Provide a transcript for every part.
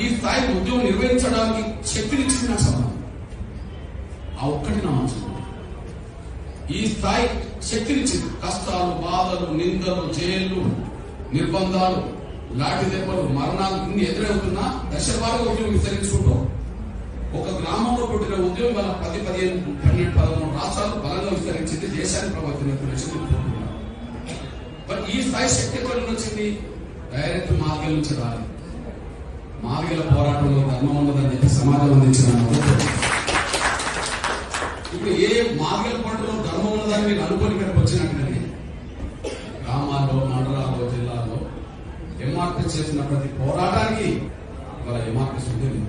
ఈ స్థాయి ఉద్యోగం నిర్వహించడానికి శక్తినిచ్చింది నాకు సమాధానం ఆ ఒక్కటి నా మనసు ఈ స్థాయి శక్తినిచ్చింది కష్టాలు బాధలు నిందలు జైళ్ళు నిర్బంధాలు లాఠీ దెబ్బలు మరణాలు ఇన్ని ఎదురవుతున్నా దశవారుగా ఉద్యోగం విస్తరించుకుంటాం. ఒక గ్రామంలో పుట్టిన ఉద్యోగం వల్ల పది పదిహేను పన్నెండు పదమూడు రాష్ట్రాలు బలంగా విస్తరించింది. దేశాన్ని ప్రభావితం మరి ఈ స్థాయి శక్తి ఎక్కడి నుంచి వచ్చింది? డైరెక్ట్ మార్గం నుంచి రాలి మార్గల పోరాటంలో ధర్మం ఉన్నదని చెప్పి సమాజం అందించిన ఇప్పుడు ఏ మార్గల పోరాటంలో ధర్మం ఉన్నదని మీరు అనుకోని ఇక్కడికి వచ్చినట్లనే గ్రామాల్లో మండలాల్లో జిల్లాల్లో ఎంఆర్పీ చేసిన ప్రతి పోరాటానికి వాళ్ళ ఎంఆర్పీ ఉంది.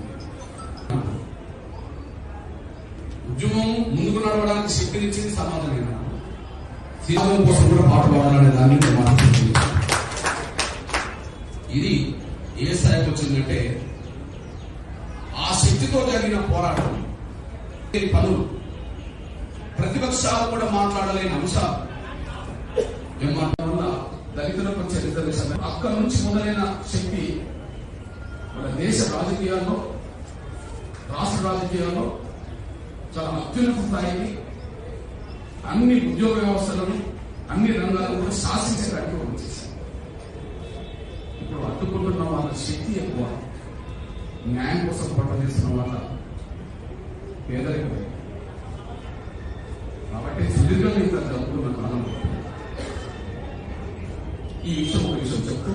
ఉద్యమం ముందుకు నడవడానికి శక్తినిచ్చింది సమాజమే. సీఎం కోసం కూడా పాటు పాడాలనే దాన్ని మాట్లాడుతుంది మాట్లాడుతున్నాను. ఇది ఏ స్థాయికి వచ్చిందంటే ఆ శక్తితో జరిగిన పోరాటం. పనులు ప్రతిపక్షాలు కూడా మాట్లాడలేని అంశాలు ఏమంటారు దళితులకు వచ్చే రిజర్వేషన్ అక్కడి నుంచి మొదలైన శక్తి మన దేశ రాజకీయాల్లో రాష్ట్ర రాజకీయాల్లో చాలా అత్యున్నత స్థాయికి అన్ని ఉద్యోగ వ్యవస్థలను అన్ని రంగాలను కూడా శాసించడానికి వచ్చేసారు ఇప్పుడు అడ్డుకుంటున్న వాళ్ళ శక్తి ఎక్కువ. న్యాయం కోసం పట్టదీస్తున్న వాళ్ళ పేదరికమే. కాబట్టి సుదీర్ఘంగా ఇంత జరుపుకున్న కాలంలో ఈ విషయం ఒక విషయం చెప్తూ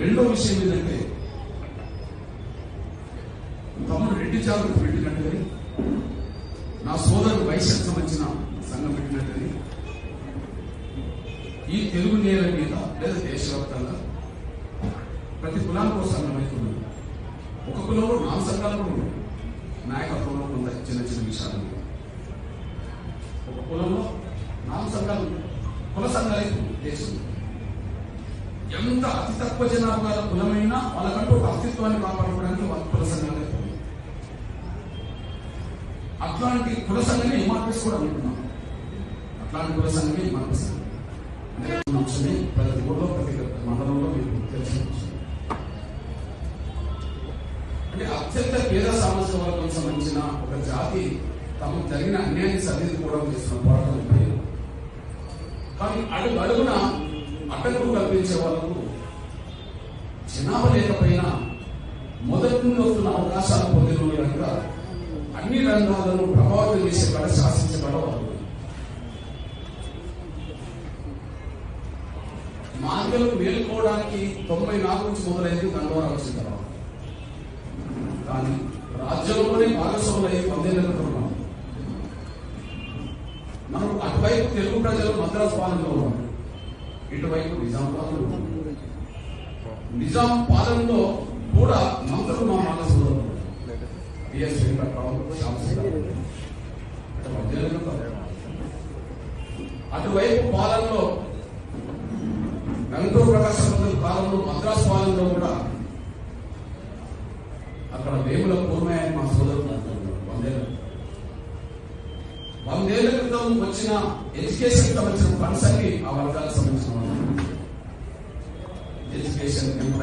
రెండో విషయం ఏంటంటే తమ్ముడు రెడ్డి జాగ్రత్త పెట్టినట్టుగా నా సోదరుడు వైశ్యకు సంబంధించిన సంఘం పెట్టినట్టుగా ఈ తెలుగు నేల మీద లేదా దేశవ్యాప్తంగా ప్రతి కులానికి ఒక సంఘం అవుతుంది ఒక కులంలో నాలుగు సంఘాలు కూడా నాయకత్వంలో కొంత చిన్న చిన్న విషయాలు. ఒక కులంలో నాలుగు సంఘాలు కుల సంఘాలు దేశం ఎంత అతి తక్కువ జనాభా కులమైనా వాళ్ళకంటూ ఒక అస్తిత్వాన్ని కాపాడుకోవడానికి వాళ్ళ కుల సంఘాలు అట్లాంటి కుల సంఘమే ఎంఆర్పిస్ కూడా అనుకున్నాం అట్లాంటి కుల సంఘమే ఎంఆర్పిస్ అంశమే ప్రతి ఊళ్ళో సంబంధించిన ఒక జాతి తమకు జరిగిన అన్యాయం సరిదిద్దుకోవడం చేస్తున్న పోరాటం కానీ అడుగు అడుగున అడ్డంకులు కల్పించే వాళ్ళకు జనాభా లేకపోయినా మొదటి నుండి వస్తున్న అవకాశాలు పొందిన వాళ్ళు కనుక అన్ని రంగాలను ప్రభావితం చేసే కడ శాసించగలవారు మార్గలు మేలుకోవడానికి తొంభై నాలుగు నుంచి మొదలైంది దండవరం వచ్చిన తర్వాత కానీ రాజ్యంలోనే భాగస్వాములయ్యే అయ్యి ఉన్నాం మనం అటువైపు తెలుగు ప్రజలు మద్రాసు పాలనలో ఉన్నాం. ఇటువైపు నిజాం పాలన నిజాం పాలనలో కూడా మంత్రులు మా మనసులో బిఎస్ వెంకట్రావు అటువైపు పాలనలో వెంకటూరు ప్రకాశం కాలంలో మద్రాసు పాలనలో కూడా అక్కడ వేముల పూర్ణయ్య మా సోదరుడు అంటున్నారు. వందేళ్ళ వందేళ్ళ వచ్చిన ఎడ్యుకేషన్ వచ్చిన ఫండ్స్ అన్ని ఆ వర్గాలకు సంబంధించిన ఎడ్యుకేషన్